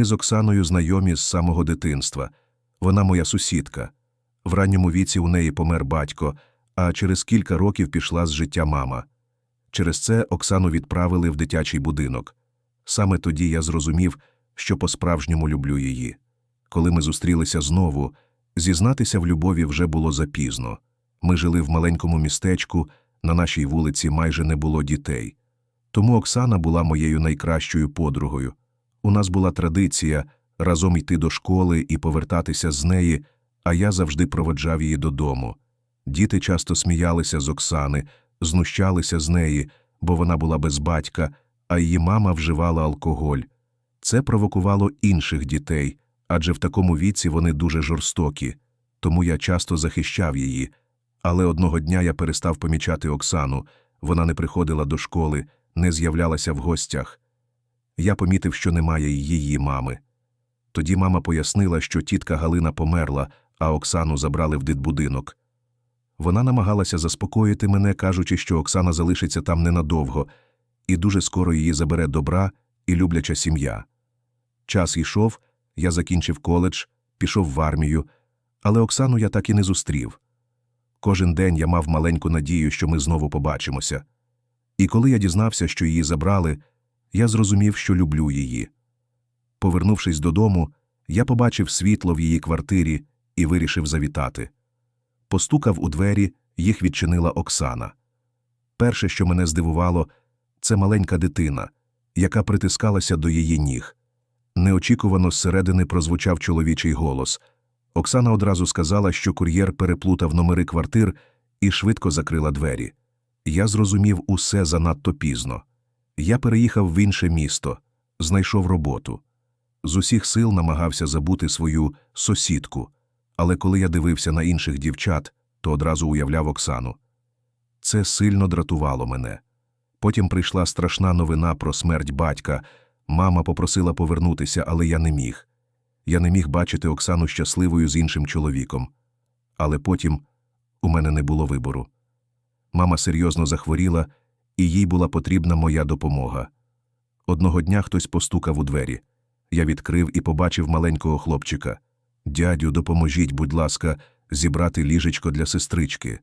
Ми з Оксаною знайомі з самого дитинства. Вона моя сусідка. В ранньому віці у неї помер батько, а через кілька років пішла з життя мама. Через це Оксану відправили в дитячий будинок. Саме тоді я зрозумів, що по-справжньому люблю її. Коли ми зустрілися знову, зізнатися в любові вже було запізно. Ми жили в маленькому містечку, на нашій вулиці майже не було дітей. Тому Оксана була моєю найкращою подругою. У нас була традиція разом йти до школи і повертатися з неї, а я завжди проведжав її додому. Діти часто сміялися з Оксани, знущалися з неї, бо вона була без батька, а її мама вживала алкоголь. Це провокувало інших дітей, адже в такому віці вони дуже жорстокі, тому я часто захищав її. Але одного дня я перестав помічати Оксану, вона не приходила до школи, не з'являлася в гостях. Я помітив, що немає її мами. Тоді мама пояснила, що тітка Галина померла, а Оксану забрали в дитбудинок. Вона намагалася заспокоїти мене, кажучи, що Оксана залишиться там ненадовго, і дуже скоро її забере добра і любляча сім'я. Час йшов, я закінчив коледж, пішов в армію, але Оксану я так і не зустрів. Кожен день я мав маленьку надію, що ми знову побачимося. І коли я дізнався, що її забрали, я зрозумів, що люблю її. Повернувшись додому, я побачив світло в її квартирі і вирішив завітати. Постукав у двері, їх відчинила Оксана. Перше, що мене здивувало, це маленька дитина, яка притискалася до її ніг. Неочікувано зсередини прозвучав чоловічий голос. Оксана одразу сказала, що кур'єр переплутав номери квартир і швидко закрила двері. Я зрозумів усе занадто пізно. Я переїхав в інше місто, знайшов роботу. З усіх сил намагався забути свою сусідку, але коли я дивився на інших дівчат, то одразу уявляв Оксану. Це сильно дратувало мене. Потім прийшла страшна новина про смерть батька. Мама попросила повернутися, але я не міг. Я не міг бачити Оксану щасливою з іншим чоловіком. Але потім у мене не було вибору. Мама серйозно захворіла, і їй була потрібна моя допомога. Одного дня хтось постукав у двері. Я відкрив і побачив маленького хлопчика. Дядю, допоможіть, будь ласка, зібрати ліжечко для сестрички.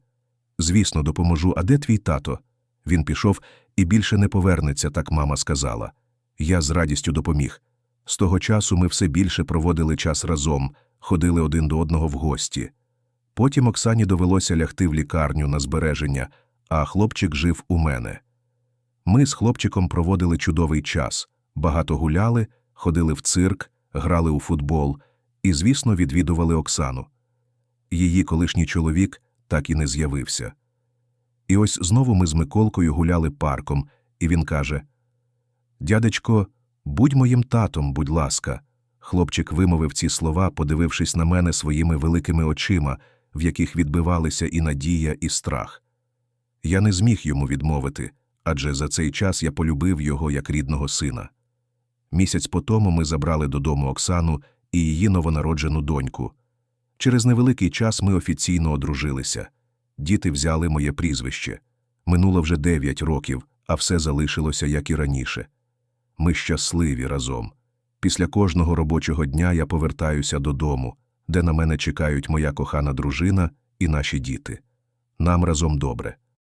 Звісно, допоможу, а де твій тато? Він пішов і більше не повернеться, так мама сказала. Я з радістю допоміг. З того часу ми все більше проводили час разом, ходили один до одного в гості. Потім Оксані довелося лягти в лікарню на збереження, а хлопчик жив у мене. Ми з хлопчиком проводили чудовий час, багато гуляли, ходили в цирк, грали у футбол і, звісно, відвідували Оксану. Її колишній чоловік так і не з'явився. І ось знову ми з Миколкою гуляли парком, і він каже: Дядечко, будь моїм татом, будь ласка. Хлопчик вимовив ці слова, подивившись на мене своїми великими очима, в яких відбивалися і надія, і страх. Я не зміг йому відмовити, адже за цей час я полюбив його як рідного сина. Місяць по тому ми забрали додому Оксану і її новонароджену доньку. Через невеликий час ми офіційно одружилися. Діти взяли моє прізвище. Минуло вже дев'ять років, а все залишилося, як і раніше. Ми щасливі разом. Після кожного робочого дня я повертаюся додому, де на мене чекають моя кохана дружина і наші діти. Нам разом добре.